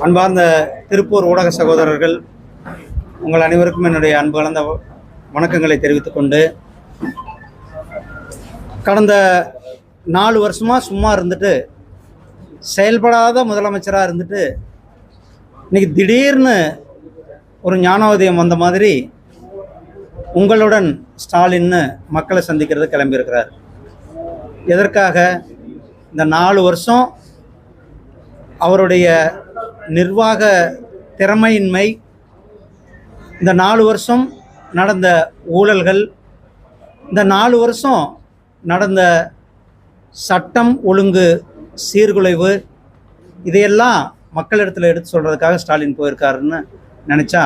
அன்பார்ந்த திருப்பூர் ஊடக சகோதரர்கள் உங்கள் அனைவருக்கும் என்னுடைய அன்பு கலந்த வணக்கங்களை தெரிவித்துக் கொண்டு கடந்த நாலு வருஷமாக சும்மா இருந்துட்டு செயல்படாத முதலமைச்சராக இருந்துட்டு இன்னைக்கு திடீர்னு ஒரு ஞானோதயம் வந்த மாதிரி உங்களுடன் ஸ்டாலின்னு மக்களை சந்திக்கிறது கிளம்பியிருக்கிறார். எதற்காக? இந்த நாலு வருஷம் அவருடைய நிர்வாக திறமையின்மை இந்த நாலு வருஷம் நடந்த ஊழல்கள் இந்த நாலு வருஷம் நடந்த சட்டம் ஒழுங்கு சீர்குலைவு இதையெல்லாம் மக்களிடத்தில் எடுத்து சொல்கிறதுக்காக ஸ்டாலின் போயிருக்காருன்னு நினச்சா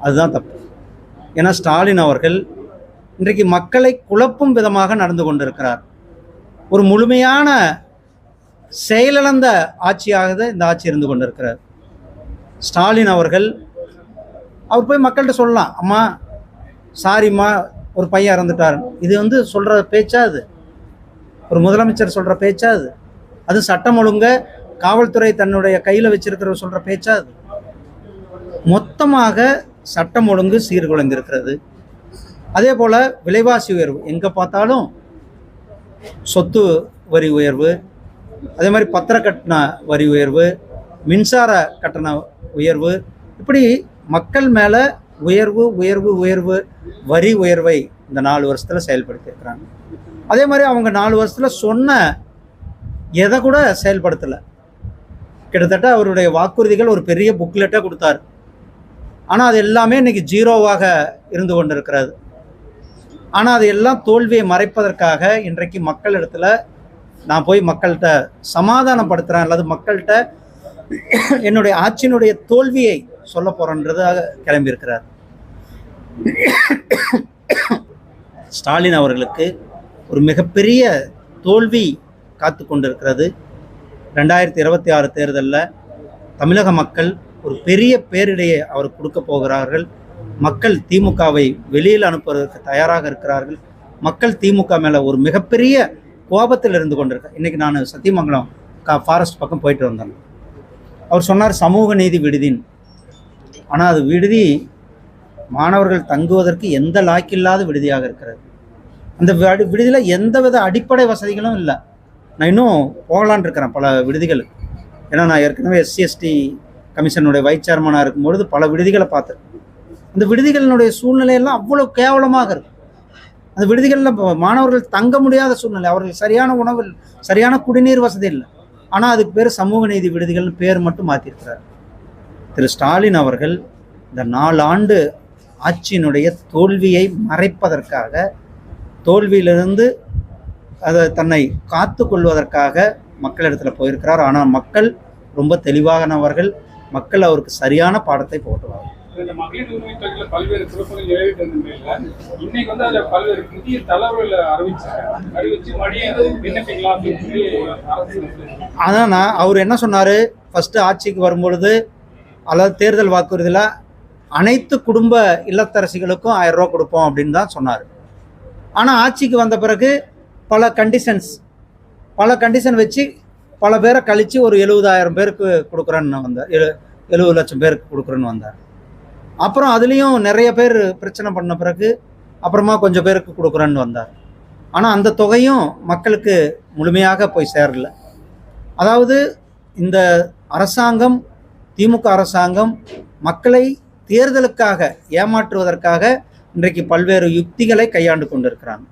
அதுதான் தப்பு. ஏன்னா ஸ்டாலின் அவர்கள் இன்றைக்கு மக்களை குழப்பும் விதமாக நடந்து கொண்டிருக்கிறார். ஒரு முழுமையான செயலிழந்த ஆட்சியாக இந்த ஆட்சி இருந்து கொண்டிருக்கிறார். ஸ்டாலின் அவர்கள் அவர் போய் மக்கள்கிட்ட சொல்லலாம் அம்மா சாரிம்மா ஒரு பையன் இறந்துட்டார். இது வந்து சொல்கிற பேச்சா அது? ஒரு முதலமைச்சர் சொல்கிற பேச்சா அது? அது சட்டம் ஒழுங்க காவல்துறை தன்னுடைய கையில் வச்சிருக்கிற சொல்கிற பேச்சா அது? மொத்தமாக சட்டம் ஒழுங்கு சீர்குலைந்திருக்கிறது. அதே போல் விலைவாசி உயர்வு எங்கே பார்த்தாலும் சொத்து வரி உயர்வு அதே மாதிரி பத்திர கட்டண வரி உயர்வு மின்சார கட்டண உயர்வு இப்படி மக்கள் மேலே உயர்வு உயர்வு உயர்வு வரி உயர்வை இந்த நாலு வருஷத்தில் செயல்படுத்தியிருக்கிறாங்க அதே மாதிரி அவங்க நாலு வருஷத்தில் சொன்ன எதை கூட செயல்படுத்தலை. கிட்டத்தட்ட அவருடைய வாக்குறுதிகள் ஒரு பெரிய புக்லெட்டாக கொடுத்தாரு. ஆனால் அது எல்லாமே இன்றைக்கி ஜீரோவாக இருந்து கொண்டிருக்கிறது. ஆனால் அது எல்லாம் தோல்வியை மறைப்பதற்காக இன்றைக்கு மக்களிடத்தில் நான் போய் மக்கள்கிட்ட சமாதானப்படுத்துகிறேன் அல்லது மக்கள்கிட்ட என்னுடைய ஆட்சியினுடைய தோல்வியை சொல்ல போகிறேன்றதாக கிளம்பியிருக்கிறார். ஸ்டாலின் அவர்களுக்கு ஒரு மிகப்பெரிய தோல்வி காத்து கொண்டிருக்கிறது. ரெண்டாயிரத்தி இருபத்தி ஆறு தேர்தலில் தமிழக மக்கள் ஒரு பெரிய பேரிடையே அவர் கொடுக்க போகிறார்கள். மக்கள் திமுகவை வெளியில் அனுப்புவதற்கு தயாராக இருக்கிறார்கள். மக்கள் திமுக மேலே ஒரு மிகப்பெரிய கோபத்தில் இருந்து கொண்டிருக்கேன் இன்றைக்கி நான் சத்தியமங்கலம் கா ஃபாரஸ்ட் பக்கம் போயிட்டு வந்தேன். அவர் சொன்னார் சமூக நீதி விடுதின்னு ஆனால் அது விடுதி மாணவர்கள் தங்குவதற்கு எந்த லாக்கில்லாத விடுதியாக இருக்கிறது. அந்த விடு- விடுதியில் எந்தவித அடிப்படை வசதிகளும் இல்லை. நான் இன்னும் போகலான் இருக்கிறேன் பல விடுதிகளுக்கு. ஏன்னா நான் ஏற்கனவே எஸ்சிஎஸ்டி கமிஷனுடைய வைஸ் சேர்மனாக இருக்கும்பொழுது பல விடுதிகளை பார்த்தேன். அந்த விடுதிகளினுடைய சூழ்நிலையெல்லாம் அவ்வளோ கேவலமாக இருக்கும். அந்த விடுதிகளில் மாணவர்கள் தங்க முடியாத சூழ்நிலை. அவர்கள் சரியான உணவு சரியான குடிநீர் வசதி இல்லை. ஆனால் அதுக்கு பேர் சமூக நீதி விடுதிகள்னு பேர் மட்டும் மாற்றிருக்கிறார் திரு ஸ்டாலின் அவர்கள் இந்த நாலு ஆண்டு ஆட்சியினுடைய தோல்வியை மறைப்பதற்காக தோல்வியிலிருந்து அதை தன்னை காத்து கொள்வதற்காக மக்களிடத்தில் போயிருக்கிறார். ஆனால் மக்கள் ரொம்ப தெளிவானவர்கள். மக்கள் அவருக்கு சரியான பாடத்தை போட்டுவார்கள் இந்த மகளிர் உரிமை தொகையில பல்வேறு குழப்பங்கள் நிலவிட்டு இருந்த நிலையில இன்னைக்கு வந்து அதுல பல்வேறு புதிய தளர்வுகளை அறிவிச்சாங்க அறிவிச்சு மறுபடியும் விண்ணப்பிக்கலாம் அப்படின்னு சொல்லி அரசு சொல்லிருக்கு. அவர் என்ன சொன்னார்? ஃபஸ்ட்டு ஆட்சிக்கு வரும்பொழுது அதாவது தேர்தல் வாக்குறுதியில் அனைத்து குடும்ப இல்லத்தரசிகளுக்கும் ஆயிரம் ரூபா கொடுப்போம் அப்படின்னு தான் சொன்னார். ஆனால் ஆட்சிக்கு வந்த பிறகு பல கண்டிஷன்ஸ் பல கண்டிஷன் வச்சு பல பேரை கழித்து ஒரு எழுபதாயிரம் பேருக்கு கொடுக்குறேன்னு வந்தார் எழு எழுபது லட்சம் பேருக்கு கொடுக்குறேன்னு வந்தார். அப்புறம் அதுலேயும் நிறைய பேர் பிரச்சனை பண்ண பிறகு அப்புறமா கொஞ்சம் பேருக்கு கொடுக்குறேன்னு வந்தார். ஆனால் அந்த தொகையும் மக்களுக்கு முழுமையாக போய் சேரல. அதாவது இந்த அரசாங்கம் திமுக அரசாங்கம் மக்களை தேர்தலுக்காக ஏமாற்றுவதற்காக இன்றைக்கு பல்வேறு யுக்திகளை கையாண்டு கொண்டிருக்கிறாங்க.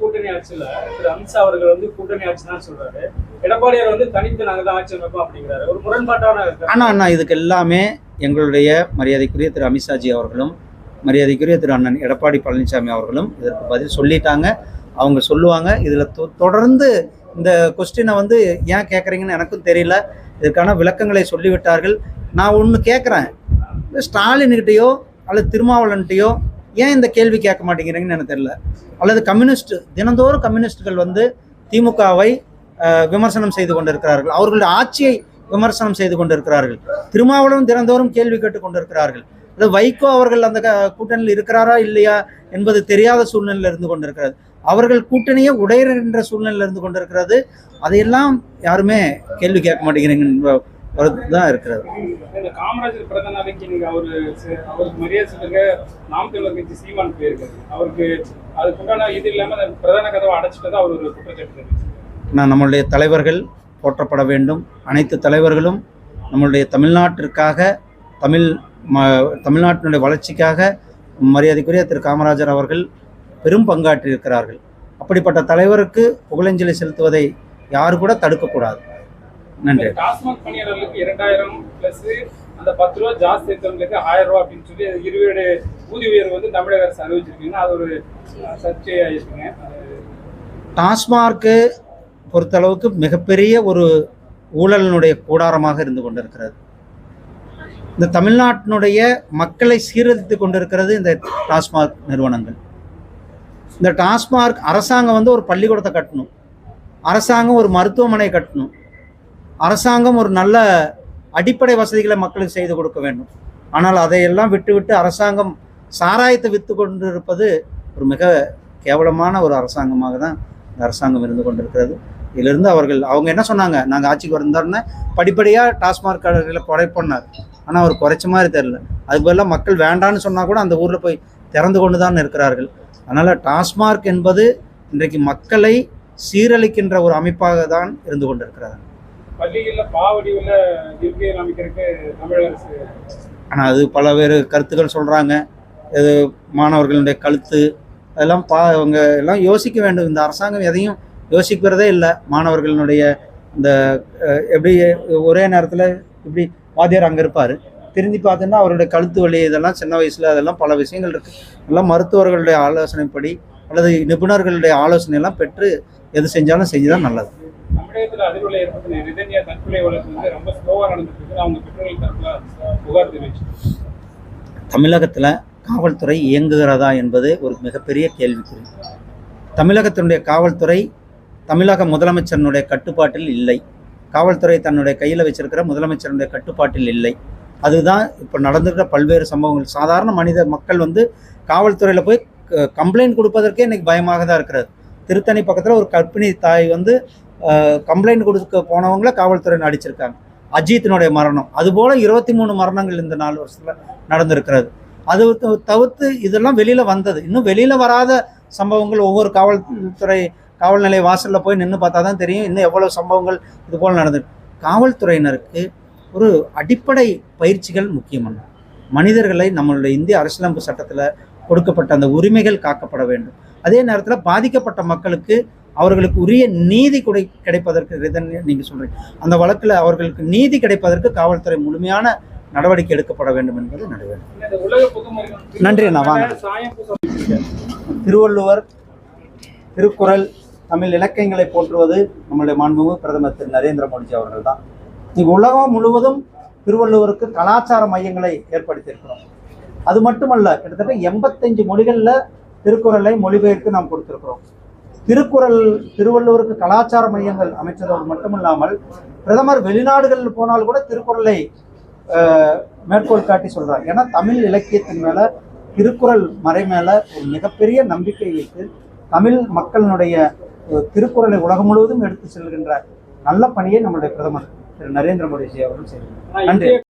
கூட்டணி ஆட்சியில் திரு அமித்ஷா அவர்கள் வந்து கூட்டணி ஆட்சி தான் சொல்றாரு. எடப்பாடியார் வந்து தனித்து நாங்கள் தான் ஆட்சி அமைப்போம் அப்படிங்கிறாரு. ஒரு முரண்பாட்டான ஆனால் அண்ணா இதுக்கு எல்லாமே எங்களுடைய மரியாதைக்குரிய திரு அமித்ஷாஜி அவர்களும் மரியாதைக்குரிய திரு அண்ணன் எடப்பாடி பழனிசாமி அவர்களும் இதற்கு பதில் சொல்லிட்டாங்க. அவங்க சொல்லுவாங்க. இதில் தொடர்ந்து இந்த கொஸ்டினை வந்து ஏன் கேட்குறீங்கன்னு எனக்கும் தெரியல. இதற்கான விளக்கங்களை சொல்லிவிட்டார்கள். நான் ஒன்று கேட்குறேன் ஸ்டாலின்கிட்டயோ அல்லது திருமாவளன்கிட்டயோ ஏன் இந்த கேள்வி கேட்க மாட்டேங்கிறீங்கன்னு எனக்கு தெரியல. அல்லது கம்யூனிஸ்ட் தினந்தோறும் கம்யூனிஸ்டுகள் வந்து திமுகவை விமர்சனம் செய்து கொண்டிருக்கிறார்கள். அவர்களுடைய ஆட்சியை விமர்சனம் செய்து கொண்டிருக்கிறார்கள். திருமாவளவன் தினந்தோறும் கேள்வி கேட்டுக் கொண்டிருக்கிறார்கள். அது வைகோ அவர்கள் அந்த கூட்டணியில் இருக்கிறாரா இல்லையா என்பது தெரியாத சூழ்நிலையில் இருந்து கொண்டிருக்கிறது. அவர்கள் கூட்டணியே உடையிற சூழ்நிலையில் இருந்து கொண்டிருக்கிறது. அதையெல்லாம் யாருமே கேள்வி கேட்க மாட்டேங்கிறீங்க தான் இருக்கிறது. காமராஜர் பிறந்த நாளைக்கு நீங்க அவரு அவருக்கு மரியாதை சொல்லுங்க. நாம் தமிழர் கட்சி சீமான் போயிருக்காரு. அவருக்கு அதுக்குண்டான இது இல்லாம பிரதான கதவை அடைச்சிட்டு அவர் ஒரு குற்றச்சாட்டு நான் நம்மளுடைய தலைவர்கள் போற்றப்பட வேண்டும். அனைத்து தலைவர்களும் நம்மளுடைய தமிழ்நாட்டிற்காக தமிழ் ம தமிழ்நாட்டினுடைய வளர்ச்சிக்காக மரியாதைக்குரிய திரு. காமராஜர் அவர்கள் பெரும் பங்காற்றியிருக்கிறார்கள். அப்படிப்பட்ட தலைவருக்கு புகழஞ்சலி செலுத்துவதை யாரு கூட தடுக்கக்கூடாது. நன்றி. டாஸ்மாக் பணியாளர்களுக்கு இரண்டாயிரம் பிளஸ் அந்த பத்து ரூபா ஜாஸ்தி இருக்கிறவங்களுக்கு ஆயிரம் ரூபா அப்படின்னு சொல்லி இருவேடு ஊதிய உயர்வு வந்து தமிழக அரசு அறிவிச்சிருக்கீங்கன்னா அது ஒரு அஹ், சர்ச்சையாயிருக்குங்க அது டாஸ்மார்க்கு பொறுத்தளவுக்கு மிகப்பெரிய ஒரு ஊழலினுடைய கூடாரமாக இருந்து கொண்டிருக்கிறது. இந்த தமிழ்நாட்டினுடைய மக்களை சீரழித்து கொண்டிருக்கிறது இந்த டாஸ்மார்க் நிறுவனங்கள். இந்த டாஸ்மார்க் அரசாங்கம் வந்து ஒரு பள்ளிக்கூடத்தை கட்டணும். அரசாங்கம் ஒரு மருத்துவமனை கட்டணும். அரசாங்கம் ஒரு நல்ல அடிப்படை வசதிகளை மக்களுக்கு செய்து கொடுக்க வேண்டும். ஆனால் அதையெல்லாம் விட்டுவிட்டு அரசாங்கம் சாராயத்தை விற்று கொண்டிருப்பது ஒரு மிக கேவலமான ஒரு அரசாங்கமாக தான் இந்த அரசாங்கம் இருந்து கொண்டிருக்கிறது. இதிலிருந்து அவர்கள் அவங்க என்ன சொன்னாங்க? நாங்கள் ஆட்சிக்கு வந்தோடனே படிப்படியாக டாஸ்மாக் கடைகளை குறைப்பண்ணார் ஆனால் அவர் குறைச்ச மாதிரி தெரில அதுக்கு பதிலாக மக்கள் வேண்டான்னு சொன்னால் கூட அந்த ஊரில் போய் திறந்து கொண்டு தான் இருக்கிறார்கள். அதனால் டாஸ்மார்க் என்பது இன்றைக்கு மக்களை சீரழிக்கின்ற ஒரு அமைப்பாக தான் இருந்து கொண்டிருக்கிறார்கள். பள்ளிகள்ல பாவடிவுல இருக்கைகள் அமைக்கிறதுக்கு தமிழக அரசு ஆனால் அது பல வேறு கருத்துக்கள் சொல்கிறாங்க இது மாணவர்களுடைய கழுத்து அதெல்லாம் பா அவங்க எல்லாம் யோசிக்க வேண்டும். இந்த அரசாங்கம் எதையும் யோசிக்கிறதே இல்லை. மாணவர்களுடைய இந்த எப்படி ஒரே நேரத்தில் இப்படி வாத்தியார் அங்கே இருப்பார். திரும்பி பார்த்தோன்னா அவருடைய கழுத்து வலி இதெல்லாம் சின்ன வயசில் அதெல்லாம் பல விஷயங்கள் இருக்குது எல்லாம் மருத்துவர்களுடைய ஆலோசனைப்படி அல்லது நிபுணர்களுடைய ஆலோசனை எல்லாம் பெற்று எது செஞ்சாலும் செஞ்சுதான் நல்லது. தமிழகத்துல அதிர்வுல ஏற்பட்ட ரிதன்யா தற்கொலை வழக்கு வந்து ரொம்ப ஸ்லோவா நடந்துட்டு இருக்கு. அவங்க பெற்றோர்கள் தரப்புல புகார் தெரிவிச்சு தமிழகத்தில் காவல்துறை இயங்குகிறதா என்பது ஒரு மிகப்பெரிய கேள்விக்குறி. தமிழகத்தினுடைய காவல்துறை தமிழக முதலமைச்சரினுடைய கட்டுப்பாட்டில் இல்லை. காவல்துறை தன்னுடைய கையில் வச்சிருக்கிற முதலமைச்சருடைய கட்டுப்பாட்டில் இல்லை. அதுதான் இப்போ நடந்திருக்கிற பல்வேறு சம்பவங்கள். சாதாரண மனித மக்கள் வந்து காவல்துறையில் போய் கம்ப்ளைண்ட் கொடுப்பதற்கே இன்னைக்கு பயமாக தான் இருக்கிறது. திருத்தணி பக்கத்தில் ஒரு கர்ப்பிணி தாய் வந்து கம்ப்ளைண்ட் கொடுக்க போனவங்கள காவல்துறை அடிச்சிருக்காங்க. அஜித்தினுடைய மரணம். அதுபோல் இருபத்தி மூணு மரணங்கள் இந்த நாலு வருஷத்தில் நடந்திருக்கிறது. அது தவிர்த்து இதெல்லாம் வெளியில் வந்தது. இன்னும் வெளியில் வராத சம்பவங்கள் ஒவ்வொரு காவல்துறை காவல் நிலைய வாசலில் போய் நின்று பார்த்தா தான் தெரியும் இன்னும் எவ்வளோ சம்பவங்கள் இது போல் நடந்திருக்கு காவல்துறையினருக்கு ஒரு அடிப்படை பயிற்சிகள் முக்கியமான மனிதர்களை நம்மளுடைய இந்திய அரசியலமைப்பு சட்டத்தில் கொடுக்கப்பட்ட அந்த உரிமைகள் காக்கப்பட வேண்டும். அதே நேரத்தில் பாதிக்கப்பட்ட மக்களுக்கு அவர்களுக்கு உரிய நீதி கொடை கிடைப்பதற்கு நீங்கள் சொல்கிறீங்க அந்த வழக்கில் அவர்களுக்கு நீதி கிடைப்பதற்கு காவல்துறை முழுமையான நடவடிக்கை எடுக்கப்பட வேண்டும் என்பது நடுவேன் நன்றி அண்ணா, வாங்க. திருவள்ளுவர் திருக்குறள் தமிழ் இலக்கியங்களை போற்றுவது நம்முடைய மாண்புமிகு பிரதமர் திரு நரேந்திர மோடிஜி அவர்கள் தான் இங்கு உலகம் முழுவதும் திருவள்ளுவருக்கு கலாச்சார மையங்களை ஏற்படுத்தியிருக்கிறோம். அது மட்டுமல்ல கிட்டத்தட்ட எண்பத்தஞ்சு மொழிகளில் திருக்குறளை மொழிபெயர்த்து நாம் கொடுத்திருக்கிறோம். திருக்குறள் திருவள்ளுவருக்கு கலாச்சார மையங்கள் அமைச்சதோடு மட்டுமில்லாமல் பிரதமர் வெளிநாடுகளில் போனால் கூட திருக்குறளை மேற்கோள் காட்டி சொல்கிறார் ஏன்னா தமிழ் இலக்கியத்தின் மேலே திருக்குறள் மறை மேலே ஒரு மிகப்பெரிய நம்பிக்கை வைத்து தமிழ் மக்களினுடைய திருக்குறளை உலகம் முழுவதும் எடுத்து செல்கின்ற நல்ல பணியை நம்முடைய பிரதமர் திரு நரேந்திர மோடிஜி அவர்கள் செய்கிறார் நன்றி.